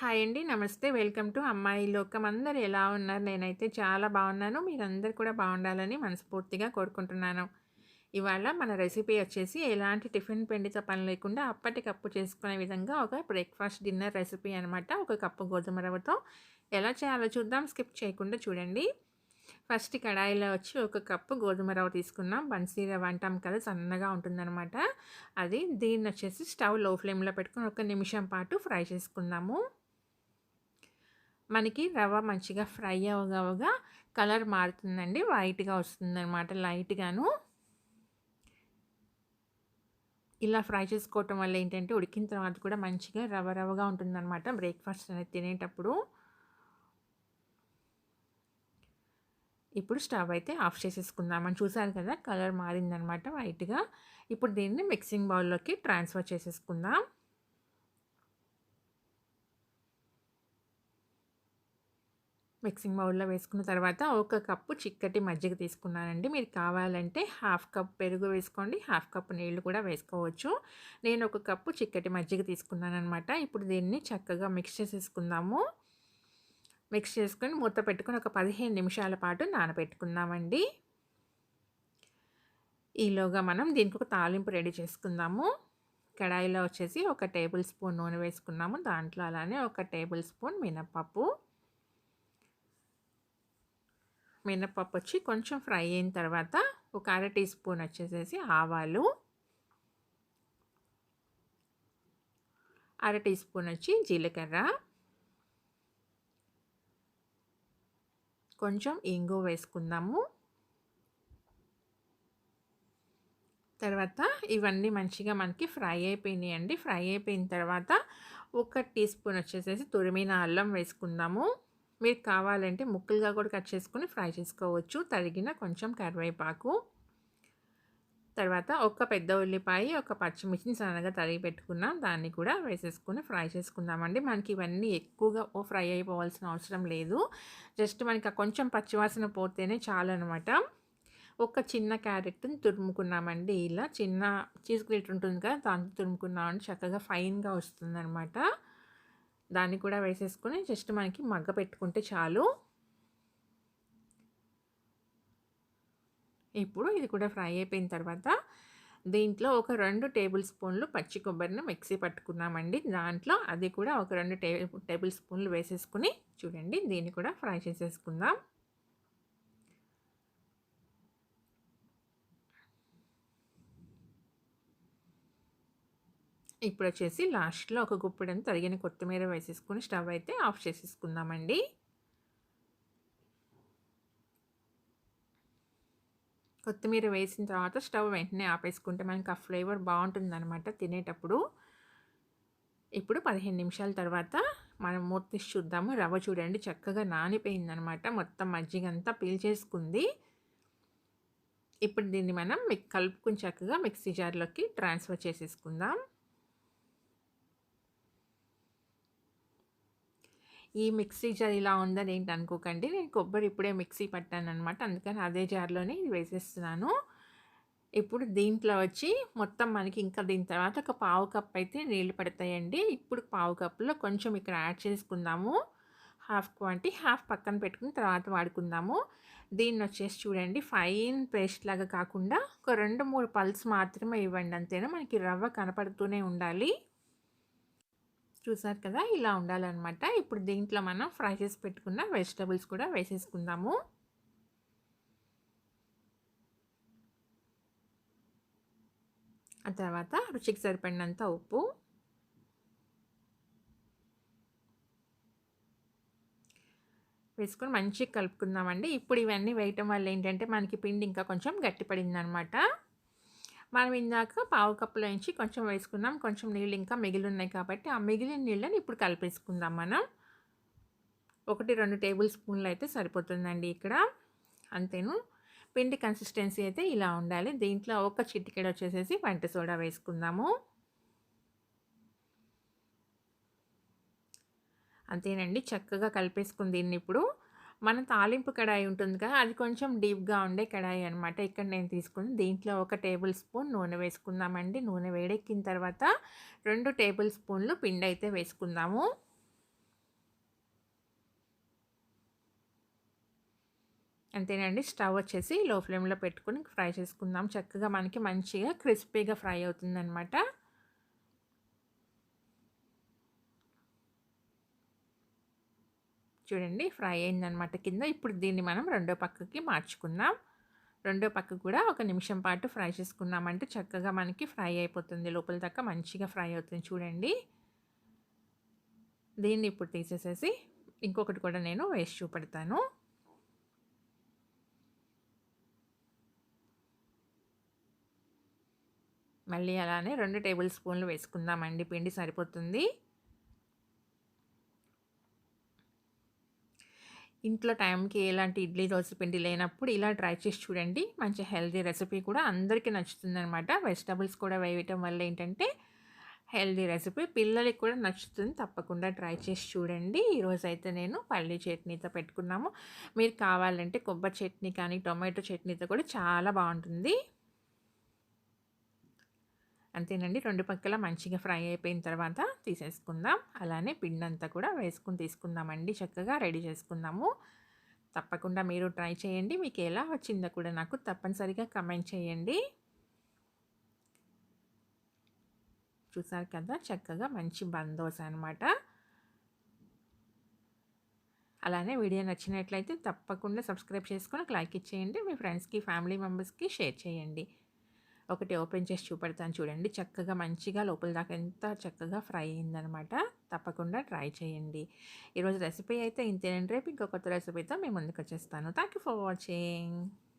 Hi అండి. నమస్తే. Welcome to అమ్మాయి లోకం. అందరు ఎలా ఉన్నారు? నేనైతే చాలా బాగున్నాను. మీరందరు కూడా బాగుండాలని మనస్ఫూర్తిగా కోరుకుంటున్నాను. ఇవాళ మన రెసిపీ వచ్చేసి ఎలాంటి టిఫిన్ పిండితో పని లేకుండా అప్పటికప్పుడు చేసుకునే విధంగా ఒక బ్రేక్‌ఫాస్ట్, డిన్నర్ రెసిపీ అనమాట. ఒక కప్పు గోధుమ రవ్వతో ఎలా చేయాలో చూద్దాం. స్కిప్ చేయకుండా చూడండి. ఫస్ట్ కడాయిలో వచ్చి ఒక కప్పు గోధుమ రవ్వ తీసుకున్నాం. బన్సీ రవ్వ అంటాం కదా! సన్నగా ఉంటుందనమాట. అది దీన్ని వచ్చేసి స్టవ్లో ఫ్లేమ్‌లో పెట్టుకొని ఒక నిమిషం పాటు ఫ్రై చేసుకుందాము. మనకి రవ్వ మంచిగా ఫ్రై అవ్వగా కలర్ మారుతుందండి. వైట్‌గా వస్తుందన్నమాట లైట్‌గాను. ఇలా ఫ్రై చేసుకోవటం వల్ల ఏంటంటే ఉడికిన తర్వాత కూడా మంచిగా రవ్వ రవ్వగా ఉంటుందన్నమాట బ్రేక్‌ఫాస్ట్ అనేది తినేటప్పుడు. ఇప్పుడు స్టవ్ అయితే ఆఫ్ చేసేసుకుందాం మనం చూసారు కదా! కలర్ మారిందనమాట వైట్‌గా. ఇప్పుడు దీన్ని మిక్సింగ్ బౌల్‌లోకి ట్రాన్స్‌ఫర్ చేసేసుకుందాం. మిక్సింగ్ బౌల్‌లో వేసుకున్న తర్వాత ఒక కప్పు చిక్కటి మజ్జిగ తీసుకున్నానండి. మీరు కావాలంటే హాఫ్ కప్ పెరుగు వేసుకోండి. హాఫ్ కప్ నీళ్ళు కూడా వేసుకోవచ్చు. నేను ఒక కప్పు చిక్కటి మజ్జిగ తీసుకున్నానమాట ఇప్పుడు దీన్ని చక్కగా మిక్స్ చేసేసుకుందాము. మిక్స్ చేసుకొని మూత పెట్టుకొని ఒక 15 నిమిషాల పాటు నానబెట్టుకుందామండి. ఈలోగా మనం దీనికి ఒక తాలింపు రెడీ చేసుకుందాము. కడాయిలో వచ్చేసి ఒక టేబుల్ స్పూన్ నూనె వేసుకున్నాము. దాంట్లో అలానే ఒక టేబుల్ స్పూన్ మినప్పప్పు మినపప్పు వచ్చి కొంచెం ఫ్రై అయిన తర్వాత ఒక అర టీ స్పూన్ వచ్చేసేసి ఆవాలు. అర టీ స్పూన్ వచ్చి జీలకర్ర. కొంచెం ఇంగు వేసుకుందాము. తర్వాత ఇవన్నీ మంచిగా మనకి ఫ్రై అయిపోయినాయి అండి ఫ్రై అయిపోయిన తర్వాత ఒక టీ స్పూన్ వచ్చేసేసి తురిమిన అల్లం వేసుకుందాము. మీరు కావాలంటే ముక్కలుగా కూడా కట్ చేసుకుని ఫ్రై చేసుకోవచ్చు. తరిగిన కొంచెం కరివేపాకు. తర్వాత ఒక పెద్ద ఉల్లిపాయ, ఒక పచ్చిమిర్చిని సన్నగా తరిగి పెట్టుకున్నాం. దాన్ని కూడా వేసేసుకొని ఫ్రై చేసుకుందామండి. మనకి ఇవన్నీ ఎక్కువగా ఓ ఫ్రై అయిపోవాల్సిన అవసరం లేదు. జస్ట్ మనకి ఆ కొంచెం పచ్చివాసన పోతేనే చాలు అనమాట ఒక చిన్న క్యారెట్‌ని తురుముకున్నామండి. ఇలా చిన్న చీజ్ గ్రేట్ ఉంటుంది కదా! దాంతో తురుముకున్నామండి. చక్కగా ఫైన్‌గా వస్తుందనమాట. దాన్ని కూడా వేసేసుకొని జస్ట్ మనకి మగ్గ పెట్టుకుంటే చాలు. ఇప్పుడు ఇది కూడా ఫ్రై అయిపోయిన తర్వాత దీంట్లో ఒక రెండు టేబుల్ స్పూన్లు పచ్చి కొబ్బరిని మిక్సీ పట్టుకున్నామండి. దాంట్లో అది కూడా ఒక 2 టే టేబుల్ స్పూన్లు వేసేసుకొని చూడండి దీన్ని కూడా ఫ్రై చేసేసుకుందాం. ఇప్పుడు వచ్చేసి లాస్ట్‌లో ఒక గుప్పెడంత తరిగిన కొత్తిమీర వేసేసుకొని స్టవ్ అయితే ఆఫ్ చేసేసుకుందామండి. కొత్తిమీర వేసిన తర్వాత స్టవ్ వెంటనే ఆపేసుకుంటే మనకి ఆ ఫ్లేవర్ బాగుంటుందన్నమాట తినేటప్పుడు. ఇప్పుడు 15 నిమిషాల తర్వాత మనం మూత తీసి చూద్దాము. రవ్వ చూడండి చక్కగా నానిపోయిందనమాట. మొత్తం మజ్జిగంతా పీల్చేసుకుంది. ఇప్పుడు దీన్ని మనం కలుపుకుని కలుపుకొని చక్కగా మిక్సీ జార్‌లోకి ట్రాన్స్‌ఫర్ చేసేసుకుందాం. ఈ మిక్సీ జార్ ఇలా ఉందని ఏంటి అనుకోకండి. నేను కొబ్బరి ఇప్పుడే మిక్సీ పట్టాననమాట. అందుకని అదే జార్‌లోనే ఇది వేసేస్తున్నాను. ఇప్పుడు దీంట్లో వచ్చి మొత్తం మనకి ఇంకా దీని తర్వాత ఒక పావు కప్ అయితే నీళ్ళు పడతాయండి. ఇప్పుడు పావు కప్పులో కొంచెం ఇక్కడ యాడ్ చేసుకుందాము. హాఫ్ క్వాంటిటీ హాఫ్ పక్కన పెట్టుకుని తర్వాత వాడుకుందాము. దీన్ని వచ్చేసి చూడండి ఫైన్ పేస్ట్ లాగా కాకుండా ఒక 2, 3 పల్స్ మాత్రమే ఇవ్వండి అంతేనా. మనకి రవ్వ కనపడుతూనే ఉండాలి. చూసారు కదా! ఇలా ఉండాలన్నమాట ఇప్పుడు దీంట్లో మనం ఫ్రై చేసి పెట్టుకున్న వెజిటబుల్స్ కూడా వేసేసుకుందాము. ఆ తర్వాత రుచికి సరిపడినంత ఉప్పు. వేసుకొని మంచిగా కలుపుకుందామండి. ఇప్పుడు ఇవన్నీ వేయటం వల్ల ఏంటంటే మనకి పిండి ఇంకా కొంచెం గట్టిపడిందనమాట. మనం ఇందాక పావు కప్పులో నుంచి కొంచెం వేసుకున్నాం. కొంచెం నీళ్ళు ఇంకా మిగిలి ఉన్నాయి కాబట్టి ఆ మిగిలిన నీళ్ళని ఇప్పుడు కలిపేసుకుందాం మనం. 1, 2 టేబుల్ స్పూన్లు అయితే సరిపోతుందండి ఇక్కడ. అంతేను. పిండి కన్సిస్టెన్సీ అయితే ఇలా ఉండాలి. దీంట్లో ఒక చిటికెడు వచ్చేసేసి వంట సోడా వేసుకుందాము. అంతేనండి. చక్కగా కలిపేసుకుని దీన్ని ఇప్పుడు మన తాలింపు కడాయి ఉంటుంది కదా అది కొంచెం డీప్గా ఉండే కడాయి అనమాట ఇక్కడ నేను తీసుకుని దీంట్లో ఒక టేబుల్ స్పూన్ నూనె వేసుకుందామండి. నూనె వేడెక్కిన తర్వాత రెండు టేబుల్ స్పూన్లు పిండి అయితే వేసుకుందాము. అంతేనండి స్టవ్ వచ్చేసి లో ఫ్లేమ్లో పెట్టుకుని ఫ్రై చేసుకుందాం. చక్కగా మనకి మంచిగా క్రిస్పీగా ఫ్రై అవుతుందనమాట చూడండి ఫ్రై అయిందనమాట కింద. ఇప్పుడు దీన్ని మనం రెండో పక్కకి మార్చుకుందాం. రెండో పక్క కూడా ఒక నిమిషం పాటు ఫ్రై చేసుకున్నామంటే చక్కగా మనకి ఫ్రై అయిపోతుంది. లోపల దాకా మంచిగా ఫ్రై అవుతుంది చూడండి. దీన్ని ఇప్పుడు తీసేసేసి ఇంకొకటి కూడా నేను వేసి చూపెడతాను. మళ్ళీ అలానే రెండు టేబుల్ స్పూన్లు వేసుకుందామండి. పిండి సరిపోతుంది. ఇంట్లో టైంకి ఎలాంటి ఇడ్లీ దోశ పిండి లేనప్పుడు ఇలా ట్రై చేసి చూడండి. మంచి హెల్దీ రెసిపీ కూడా అందరికీ నచ్చుతుంది అనమాట వెజిటబుల్స్ కూడా వేయటం వల్ల ఏంటంటే హెల్దీ రెసిపీ పిల్లలకి కూడా నచ్చుతుంది. తప్పకుండా ట్రై చేసి చూడండి. ఈరోజు అయితే నేను పల్లి చట్నీతో పెట్టుకున్నాము. మీరు కావాలంటే కొబ్బరి చట్నీ కానీ టొమాటో చట్నీతో కూడా చాలా బాగుంటుంది. అంతేనండి. రెండు పక్కల మంచిగా ఫ్రై అయిపోయిన తర్వాత తీసేసుకుందాం. అలానే పిండి అంతా కూడా వేసుకుని తీసుకుందామండి. చక్కగా రెడీ చేసుకుందాము. తప్పకుండా మీరు ట్రై చేయండి. మీకు ఎలా వచ్చిందో కూడా నాకు తప్పనిసరిగా కమెంట్ చేయండి. చూసారు కదా చక్కగా మంచి బందోస్ అనమాట అలానే వీడియో నచ్చినట్లయితే తప్పకుండా సబ్స్క్రైబ్ చేసుకొని లైక్ ఇచ్చేయండి. మీ ఫ్రెండ్స్కి ఫ్యామిలీ మెంబర్స్కి షేర్ చేయండి. ఒకటి ఓపెన్ చేసి చూపెడతాను చూడండి. చక్కగా మంచిగా లోపల దాకా ఎంత చక్కగా ఫ్రై అయిందనమాట తప్పకుండా ట్రై చేయండి. ఈరోజు రెసిపీ అయితే ఇంతేనండి. రేపు ఇంకొక కొత్త రెసిపీతో మేము ముందుకు వచ్చేస్తాను. Thank you for watching.